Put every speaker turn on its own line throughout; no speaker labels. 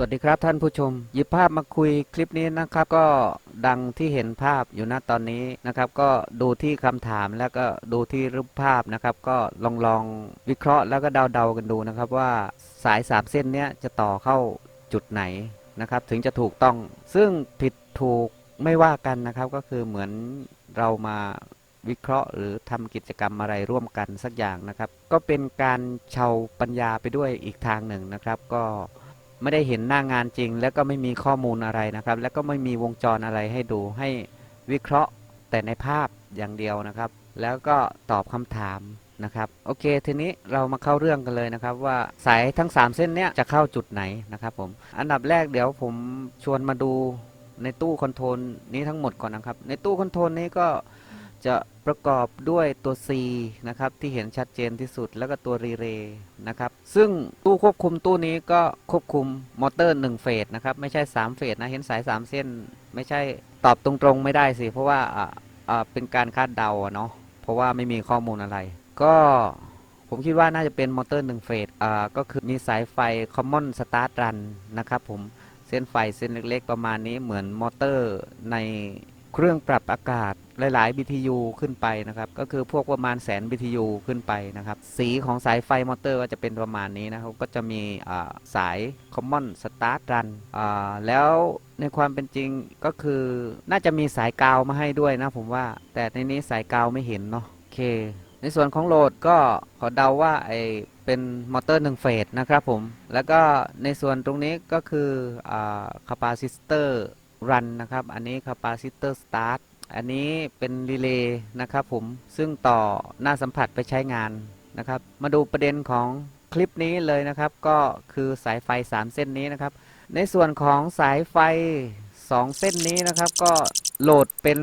วัสดีครับท่านผู้ชม หยิบภาพมาคุยคลิปนี้นะครับ ก็ดังที่เห็นภาพอยู่ณตอนนี้นะครับ ก็ดูที่คำถามแล้วก็ดูที่รูปภาพนะครับ ก็ลองลองวิเคราะห์แล้วก็เดาๆกันดูนะครับ ว่าสายสามเส้นเนี้ยจะต่อเข้าจุดไหนนะครับ ถึงจะถูกต้อง ซึ่งผิดถูกไม่ว่ากันนะครับ ก็คือเหมือนเรามาวิเคราะห์ หรือทำกิจกรรมอะไรร่วมกันสักอย่างนะครับ ก็เป็นการเชาปัญญาไปด้วยอีกทางหนึ่งนะครับ ก็ ไม่ได้เห็นหน้างานจริง แล้วก็ไม่มีข้อมูลอะไรนะครับ แล้วก็ไม่มีวงจรอะไรให้ดูให้วิเคราะห์แต่ในภาพอย่างเดียวนะครับ แล้วก็ตอบคำถามนะครับโอเคทีนี้เรามาเข้าเรื่องกันเลยนะครับ ว่าสายทั้ง 3 เส้นเนี้ยจะเข้าจุดไหนนะครับผมอันดับแรกเดี๋ยวผมชวนมาดูในตู้คอนโทรลนี้ทั้งหมดก่อนนะครับ ในตู้คอนโทรลนี้ก็ จะประกอบด้วยตัว C นะครับที่เห็นชัดเจนที่สุดแล้วก็ตัวรีเลย์นะครับซึ่งตู้ควบคุมตู้นี้ก็ควบคุมมอเตอร์1เฟสนะครับไม่ใช่ 3 เฟสนะเห็นสาย 3 เส้น ไม่ใช่ตอบตรงๆไม่ได้สิ เพราะว่าอ่าอ่าเป็นการคาดเดาเนาะเพราะว่าไม่มีข้อมูลอะไร ก็ผมคิดว่าน่าจะเป็นมอเตอร์1เฟสอ่าก็คือมีสายไฟ Common Start Run นะครับผมเส้นไฟเส้นเล็กๆ ประมาณนี้เหมือนมอเตอร์ในเครื่องปรับอากาศ หลาย ๆ BTU ขึ้นไปนะครับ ก็คือพวกประมาณแสน BTU ขึ้นไปนะครับ สีของสายไฟมอเตอร์ก็จะเป็นประมาณนี้นะครับ ก็จะมีสาย Common Start Run แล้วในความเป็นจริงก็คือน่าจะมีสายกาวมาให้ด้วยนะผมว่า แต่ในนี้สายกาวไม่เห็นเนาะโอเค ในส่วนของโหลดก็ขอเดาว่าไอเป็นมอเตอร์หนึ่งเฟสนะครับผม แล้วก็ในส่วนตรงนี้ก็คือคาปาซิเตอร์รันนะครับ อันนี้คาปาซิเตอร์สตาร์ท อันนี้เป็นรีเลย์นะครับผมซึ่งต่อหน้าสัมผัสไปใช้งานนะครับ มาดูประเด็นของคลิปนี้เลยนะครับ ก็คือสายไฟ 3 เส้นนี้นะครับ ในส่วนของสายไฟ 2 เส้นนี้นะครับ ก็โหลดเป็น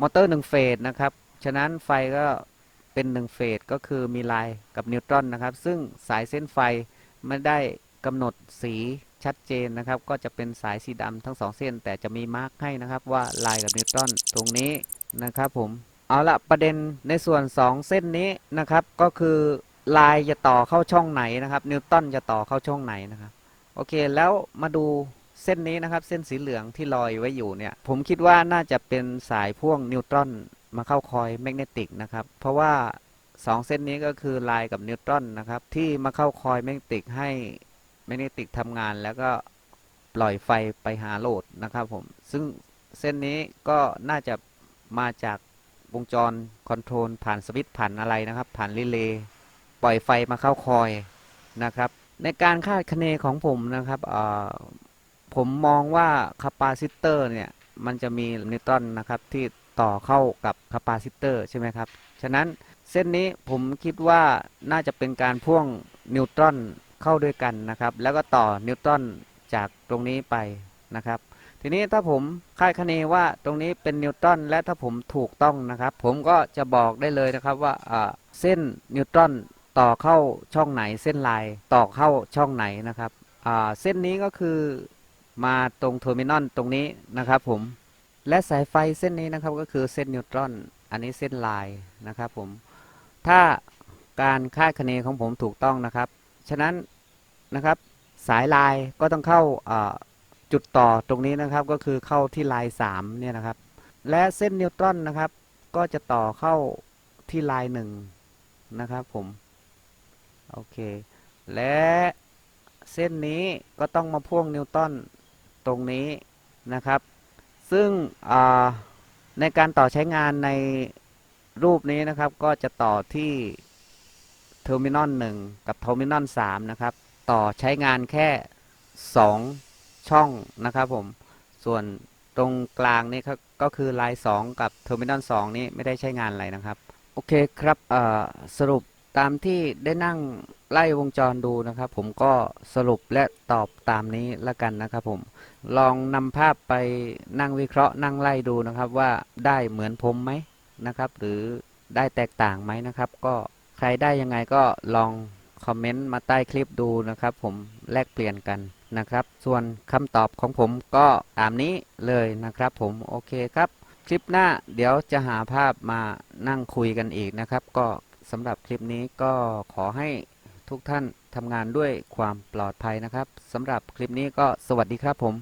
มอเตอร์1เฟสนะครับ ฉะนั้นไฟก็เป็น1เฟสก็คือมีลายกับนิวตรอนนะครับ ซึ่งสายเส้นไฟไม่ได้กำหนดสี ชัดเจนนะครับ ก็จะเป็นสายสีดำทั้ง 2 เส้น แต่จะมีมาร์กให้นะครับว่าลายกับนิวตรอนตรงนี้นะครับผมเอาละประเด็นในส่วน 2 เส้นนี้นะครับ ก็คือลายจะต่อเข้าช่องไหนนะครับ นิวตันจะต่อเข้าช่องไหนนะครับ โอเค แล้วมาดูเส้นนี้นะครับ เส้นสีเหลืองที่ลอยไว้อยู่เนี่ย ผมคิดว่าน่าจะเป็นสายพ่วงนิวตรอนมาเข้าคอยแมกเนติกนะครับ เพราะว่า 2 เส้นนี้ก็คือลายกับนิวตรอนนะครับ ที่มาเข้าคอยแมกเนติกให้ แมกเนติกทำงานแล้วก็ปล่อยไฟไปหาโหลดนะครับผม ซึ่งเส้นนี้ก็น่าจะมาจากวงจรคอนโทรลผ่านสวิตช์ผ่านอะไรนะครับ ผ่านรีเลย์ปล่อยไฟมาเข้าคอยนะครับ ในการคาดคะเนของผมนะครับผมมองว่าคาปาซิเตอร์เนี่ยมันจะมีนิวตรอนนะครับที่ต่อเข้ากับคาปาซิเตอร์ใช่ไหมครับ ฉะนั้นเส้นนี้ผมคิดว่าน่าจะเป็นการพ่วงนิวตรอน เข้าด้วยกันนะครับ แล้วก็ต่อนิวตรอนจากตรงนี้ไปนะครับ ทีนี้ถ้าผมคาดคะเนว่าตรงนี้เป็นนิวตรอนและถ้าผมถูกต้องนะครับ ผมก็จะบอกได้เลยนะครับว่าเส้นนิวตรอนต่อเข้าช่องไหนเส้นลายต่อเข้าช่องไหนนะครับเส้นนี้ก็คือมาตรงเทอร์มินอลตรงนี้นะครับผมและสายไฟเส้นนี้นะครับก็คือเส้นนิวตรอน อันนี้เส้นลายนะครับผมถ้าการคาดคะเนของผมถูกต้องนะครับ ฉะนั้นนะครับสายลายก็ต้องเข้าจุดต่อตรงนี้นะครับก็คือเข้าที่ลาย3เนี่ยนะครับ และเส้นนิวตรอนนะครับ ก็จะต่อเข้าที่ลาย1นะครับผมโอเคและเส้นนี้ก็ต้องมาพ่วงนิวตันตรงนี้นะครับ ซึ่งในการต่อใช้งานในรูปนี้นะครับ ก็จะต่อที่ ทอร์มินอล1กับเทอร์มินอล3นะครับ ต่อใช้งานแค่ 2 ช่องนะครับผม ส่วนตรงกลางนี่ก็คือลาย 2 กับเทอร์มินอล2นี่ไม่ได้ใช้งานอะไรนะครับ โอเคครับสรุปตามที่ได้นั่งไล่วงจรดูนะครับ ผมก็สรุปและตอบตามนี้ละกันนะครับผม ลองนำภาพไปนั่งวิเคราะห์นั่งไล่ดูนะครับว่าได้เหมือนผมไหมนะครับ หรือได้แตกต่างไหมนะครับ ก็ ใครได้ยังไงก็ลองคอมเมนต์มาใต้คลิปดูนะครับ ผมแลกเปลี่ยนกันนะครับ ส่วนคำตอบของผมก็ตามนี้เลยนะครับ ผมโอเคครับ คลิปหน้าเดี๋ยวจะหาภาพมานั่งคุยกันอีกนะครับ ก็สำหรับคลิปนี้ก็ขอให้ทุกท่านทำงานด้วยความปลอดภัยนะครับสำหรับคลิปนี้ก็สวัสดีครับผม